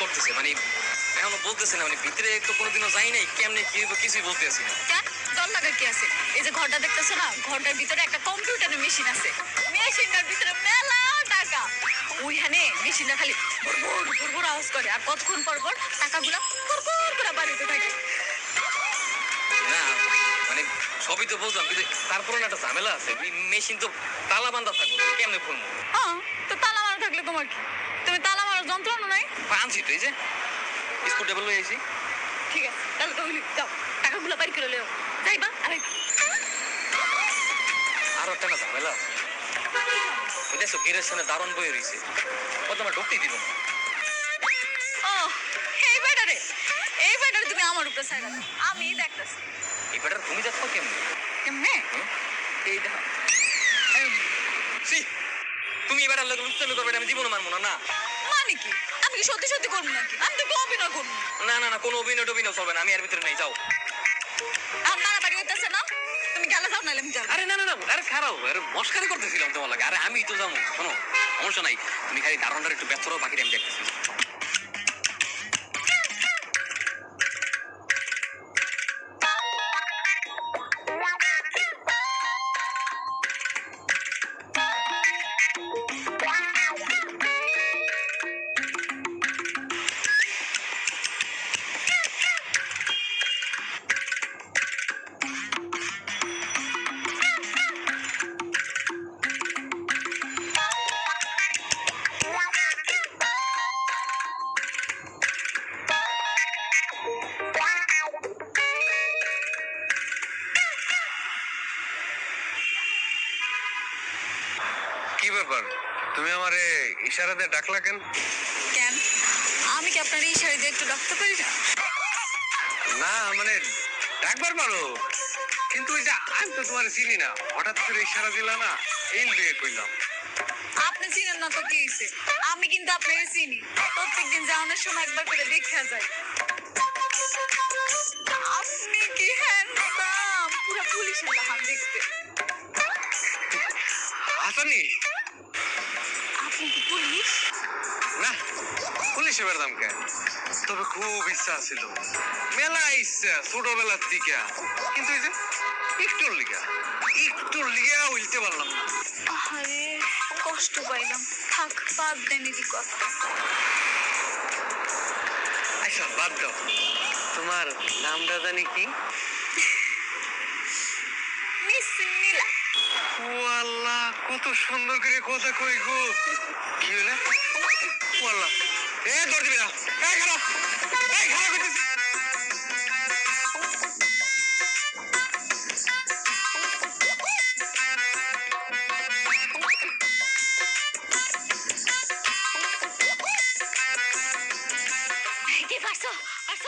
করতেছে মানে এখনও বলতেছে না মানে ভিতরে তো কোনোদিনও যাই নাই কেমনে কি হইব কিছুই বলতে আসি না। ডর লাগার কি আছে? এই যে ঘরটা দেখতেছো না ঘরটার ভিতরে একটা কম্পিউটারের মেশিন আছে। মেশিনটার ভিতরে মেলা টাকা। ওইখানে মেশিনটা খালি ভরভর ভরভর আওয়াজ করে আর কতক্ষণ পর পর টাকাগুলো ভরভর করে বাড়িতে থাকে। না মানে সবই তো বলতাম কিন্তু তারপরে না একটা ঝামেলা আছে। মেশিন তো তালা বান্ধা থাকব কেমনে খুলবো হ্যাঁ তো তালা মারা থাকলে তোমার কি? তুমি তালা মারার যন্ত্রণা নাই? আনছি তো এই যে। স্কুল টেবিল লয়ে আইছি ঠিক আছে তাহলে তো হইলি যাও। টাকাগুলো বাড়ি করে লেও যাইবা আর আরও একটা না ঝামেলা। দেখছ গেটের সামনে দারুণ বয়ে রয়েছে ও তোমার ঢুকতেই দিব না। এই ব্যাটারে এই ব্যাটারে তুমি আমার উপরে সাইড আমি দেখতেছি। এই বেটার তুমি দেখো কেমনে? কেমনে? এই দেখো। তুমি এবার লোক উচ্চারণ করবে আমি জীবনে মানবো না না। মানে কি? আমি কি সত্যি সত্যি করব নাকি? আমি তো অভিনয় করব না। না না কোনো অভিনয় টভিনয় চলবে না আমি এর ভিতরে নেই যাও। আর তাড়াতাড়ি হইতেছে না? তুমি গেলে যাও নাহলে আমি যাব। আরে না না না আরে খারাপ আরে মস্কারি করতেছিলাম তোমার লাগে। আরে আমি তো যাব শোনো সমস্যা নাই। তুমি খালি দারণটার একটু ব্যস্ত রও বাকিটা আমি দেখতেছি। কি ব্যাপার? তুমি আমারে ইশারাতে ডাকলা কেন? কেন? আমি কি আপনার এই দিয়ে একটু ডাকতে পারি না না মানে ডাকবার পারো। কিন্তু যে আমি তো তোমার চিনি না। হঠাৎ করে ইশারা দিলা না এই লিয়ে কইলাম। আপনি চিনেন না তো কি হয়েছে আমি কিন্তু আপনাকে চিনি। প্রত্যেকদিন যাওয়ানোর সময় একবার করে দেখা যায়। আপনি কি হ্যান্ডসাম পুরো পুলিশের লাহান দেখতে। হাসানি আপনি কি পুলিশ? না পুলিশে বেরদাম কেন তবে খুব ইচ্ছা ছিল মেলা ইচ্ছা ছোটবেলার দিকে। কিন্তু এই যে একটুর লিগা। একটুর লিগা উল্টে পারলাম না। আরে কষ্ট পাইলাম। থাক বাদ দেন এটি কথা। আচ্ছা বাদ দাও। তোমার নামটা জানি কি? কত সুন্দর করে কথা কই গো। কি হলো? ও এ দৌড় দিবি না। এই খারাপ এই খারাপ কি পারছ? পারছ?